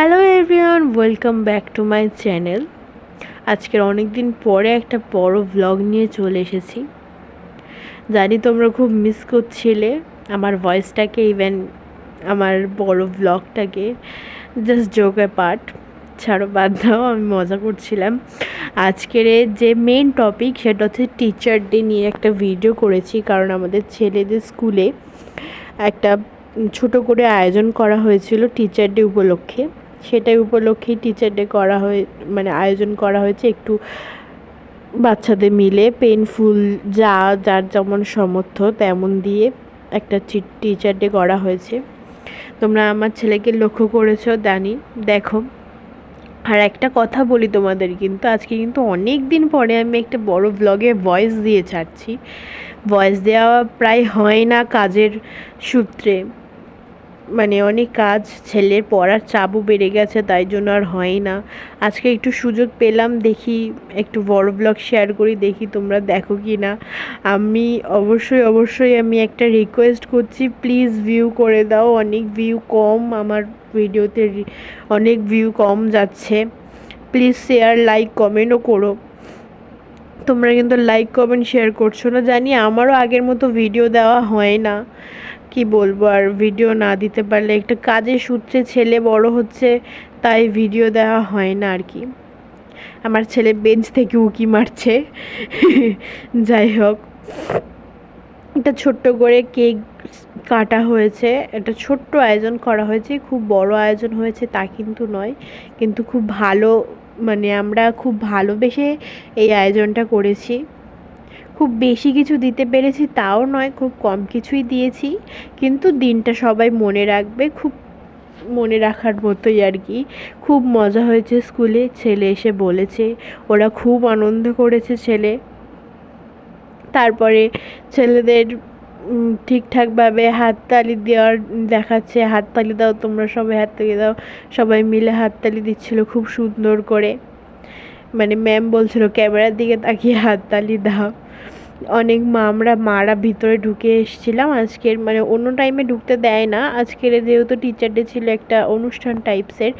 Hello everyone welcome back to my channel আজকের অনেক দিন পরে একটা বড় ভ্লগ নিয়ে চলে এসেছি। জানি তোমরা খুব মিস করছিলে আমার ভয়েসটাকে ইভেন আমার বড় ভ্লগটাকে জাস্ট জোকে পার্ট ছাড়ো, বাদ দাও, আমি মজা করছিলাম। আজকের যে মেন টপিক সেটা হচ্ছে টিচার ডে নিয়ে একটা ভিডিও করেছি, কারণ আমাদের ছেলেদের স্কুলে একটা ছোট করে আয়োজন করা হয়েছিল টিচার ডে উপলক্ষে। সেটাই উপলক্ষেই টিচার ডে করা হয়ে মানে আয়োজন করা হয়েছে একটু বাচ্চাদের মিলে পেনফুল যা, যার যেমন সমর্থ তেমন দিয়ে একটা টিচার ডে করা হয়েছে। তোমরা আমার ছেলেকে লক্ষ্য করেছ জানি দেখো। আর একটা কথা বলি তোমাদের কিন্তু, আজকে কিন্তু অনেক দিন পরে আমি একটা বড় ব্লগে ভয়েস দিয়ে ছাড়ছি। ভয়েস দেওয়া প্রায় হয় না কাজের সূত্রে। মানে অনেক কাজ, ছেলের পড়ার চাপও বেড়ে গেছে, তাই জন্য আর হয় না। আজকে একটু সুযোগ পেলাম, দেখি একটু বড় ব্লগ শেয়ার করি, দেখি তোমরা দেখো কি না। আমি অবশ্যই অবশ্যই আমি একটা রিকোয়েস্ট করছি প্লিজ ভিউ করে দাও, অনেক ভিউ কম, আমার ভিডিওতে অনেক ভিউ কম যাচ্ছে। প্লিজ শেয়ার লাইক কমেন্টও করো। তোমরা কিন্তু লাইক কমেন্ট শেয়ার করছ না, জানি আমারও আগের মতো ভিডিও দেওয়া হয় না। কি বলব আর ভিডিও না দিতে পারলে একটা কাজের সূত্রে ছেলে বড় হচ্ছে, তাই ভিডিও দেওয়া হয় না আর কি। আমার ছেলে বেঞ্চ থেকে উকি মারছে। যাই হোক, একটা ছোট্ট করে কেক কাটা হয়েছে, একটা ছোট্ট আয়োজন করা হয়েছে, খুব বড় আয়োজন হয়েছে তা কিন্তু নয়, কিন্তু খুব ভালো মানে আমরা খুব ভালোবেসে এই আয়োজনটা করেছি। খুব বেশি কিছু দিতে পেরেছি তাও নয়, খুব কম কিছুই দিয়েছি। কিন্তু দিনটা সবাই মনে রাখবে, খুব মনে রাখার মতোই আর কি। খুব মজা হয়েছে স্কুলে, ছেলে এসে বলেছে, ওরা খুব আনন্দ করেছে ছেলে। তারপরে ছেলেদের ঠিকঠাকভাবে হাততালি দেওয়ার দেখাচ্ছে, হাততালি দাও, তোমরা সবাই হাততালি দাও। সবাই মিলে হাততালি দিচ্ছিল খুব সুন্দর করে। মানে ম্যাম বলছিল, ক্যামেরার দিকে তাকিয়ে হাততালি দাও। অনেক মা, আমরা মারা ভিতরে ঢুকে এসেছিলাম। আজকের মানে অন্য টাইমে ঢুকতে দেয় না। আজকের যেহেতু টিচার ডে ছিল একটা অনুষ্ঠান টাইপসের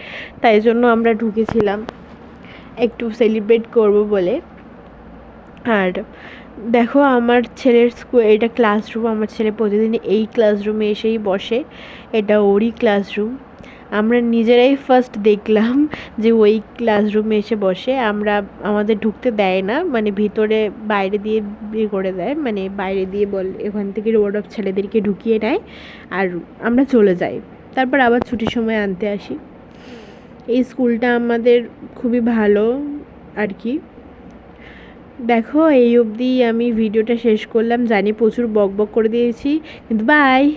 তাই জন্য আমরা ঢুকেছিলাম। একটু সেলিব্রেট করব বলে। আর দেখো আমার ছেলের স্কুল এটা ক্লাসরুম আমার ছেলে প্রতিদিন এই ক্লাসরুমে এসেই বসে। এটা ওরই ক্লাসরুম আমরা নিজেরাই ফার্স্ট দেখলাম যে ওই ক্লাসরুমে এসে বসে আমরা আমাদের ঢুকতে দেয় না মানে ভিতরে বাইরে দিয়ে ইয়ে করে দেয় মানে বাইরে দিয়ে বল এখান থেকে রোড অফ ছেলেদেরকে ঢুকিয়ে নেয় আর আমরা চলে যাই। তারপর আবার ছুটির সময় আনতে আসি। এই স্কুলটা আমাদের খুবই ভালো আর কি। দেখো, এই অবধি আমি ভিডিওটা শেষ করলাম। জানি প্রচুর বক বক করে দিয়েছি, কিন্তু বাই